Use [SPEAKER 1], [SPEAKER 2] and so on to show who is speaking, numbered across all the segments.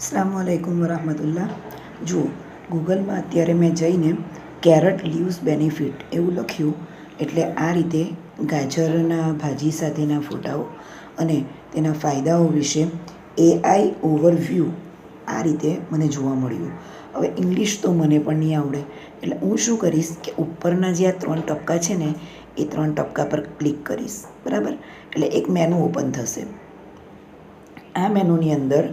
[SPEAKER 1] અસલામ વાલેકુમ વરહમતુલ્લાહ. જુઓ, ગૂગલમાં અત્યારે મેં જઈને કેરટ લીવ્સ બેનિફિટ એવું લખ્યું, એટલે આ રીતે ગાજરના ભાજી સાથેના ફોટાઓ અને તેના ફાયદાઓ વિશે એઆઈ ઓવરવ્યૂ આ રીતે મને જોવા મળ્યું. હવે ઇંગ્લિશ તો મને પણ નહીં આવડે, એટલે હું શું કરીશ કે ઉપરના જે આ ત્રણ ટપકા છે ને, એ ત્રણ ટપકા પર ક્લિક કરીશ. બરાબર? એટલે એક મેનુ ઓપન થશે. આ મેનુની અંદર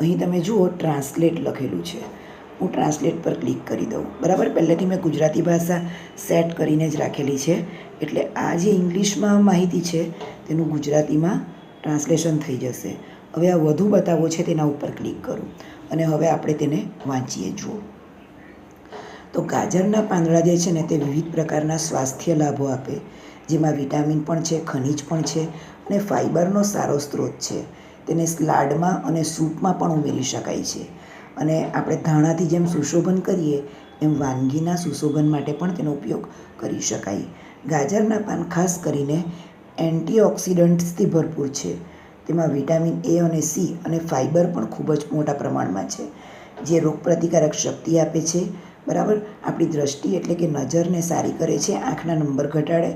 [SPEAKER 1] અહીં તમે જુઓ ટ્રાન્સલેટ લખેલું છે. હું ટ્રાન્સલેટ પર ક્લિક કરી દઉં. બરાબર? પહેલેથી મેં ગુજરાતી ભાષા સેટ કરીને જ રાખેલી છે. એટલે આ જે ઇંગ્લિશમાં માહિતી છે, તેનું ગુજરાતીમાં ટ્રાન્સલેશન થઈ જશે. હવે આ વધુ બતાવો છે, તેના ઉપર ક્લિક કરું. અને હવે આપણે તેને વાંચીએ, જુઓ. તો ગાજરના પાંદડા જે છે ને, તે વિવિધ પ્રકારના સ્વાસ્થ્ય લાભો આપે. જેમાં વિટામિન પણ છે, ખનિજ પણ છે અને ફાઇબરનો સારો સ્ત્રોત છે. તેને સ્લાડમાં અને સૂપમાં પણ ઉમેરી શકાય છે. અને આપણે ધાણાથી જેમ સુશોભન કરીએ, એમ વાનગીના સુશોભન માટે પણ તેનો ઉપયોગ કરી શકાય. ગાજરના પાન ખાસ કરીને એન્ટીઓક્સિડન્ટ્સથી ભરપૂર છે. તેમાં વિટામિન એ અને સી અને ફાઇબર પણ ખૂબ જ મોટા પ્રમાણમાં છે, જે રોગપ્રતિકારક શક્તિ આપે છે. બરાબર? આપણી દ્રષ્ટિ એટલે કે નજરને સારી કરે છે, આંખના નંબર ઘટાડે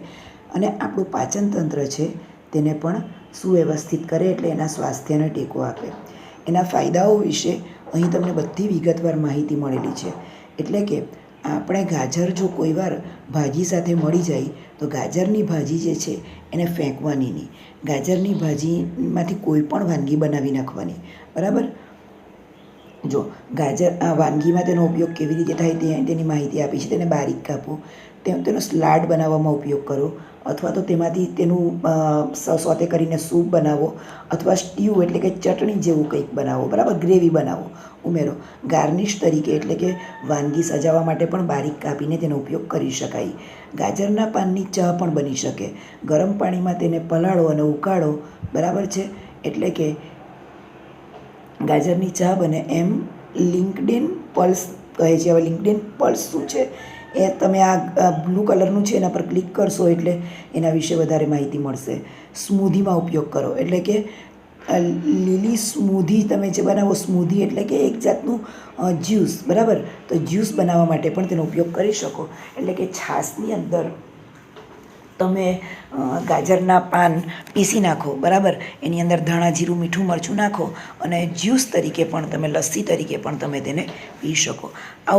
[SPEAKER 1] અને આપણું પાચનતંત્ર છે, તેને પણ સુવ્યવસ્થિત કરે એટલે એના સ્વાસ્થ્યને ટેકો આપે. એના ફાયદાઓ વિશે અહીં તમને બધી વિગતવાર માહિતી મળેલી છે. એટલે કે આપણે ગાજર જો કોઈવાર ભાજી સાથે મળી જાય, તો ગાજરની ભાજી જે છે એને ફેંકવાની નહીં. ગાજરની ભાજીમાંથી કોઈ પણ વાનગી બનાવી નાખવાની. બરાબર? જો ગાજર, આ વાનગીમાં તેનો ઉપયોગ કેવી રીતે થાય તે તેની માહિતી આપી છે. તેને બારીક કાપો. તેમ તેનો સ્લાડ બનાવવામાં ઉપયોગ કરો. અથવા તો તેમાંથી તેનું સોતે કરીને સૂપ બનાવો. અથવા સ્ટીવ એટલે કે ચટણી જેવું કંઈક બનાવો. બરાબર? ગ્રેવી બનાવો. ઉમેરો. ગાર્નિશ તરીકે એટલે કે વાનગી સજાવવા માટે પણ બારીક કાપીને તેનો ઉપયોગ કરી શકાય. ગાજરના પાનની ચા પણ બની શકે. ગરમ પાણીમાં તેને પલાળો અને ઉકાળો. બરાબર છે? એટલે કે ગાજરની ચા બને એમ લિંકડિન પલ્સ કહે છે. હવે લિંકડિન પલ્સ શું છે? એ તમે આ બ્લુ કલરનું છે એના પર ક્લિક કરશો એટલે એના વિશે વધારે માહિતી મળશે. સ્મૂધીમાં ઉપયોગ કરો. એટલે કે લીલી સ્મૂધી તમે જે બનાવો, સ્મૂધી એટલે કે એક જાતનું જ્યુસ. બરાબર? તો જ્યુસ બનાવવા માટે પણ તેનો ઉપયોગ કરી શકો. એટલે કે છાશની અંદર તમે ગાજરના પાન પીસી નાખો, બરાબર? એની અંદર ધાણા, જીરું, મીઠું, મરચું નાખો અને જ્યુસ તરીકે પણ તમે, લસ્સી તરીકે પણ તમે તેને પી શકો.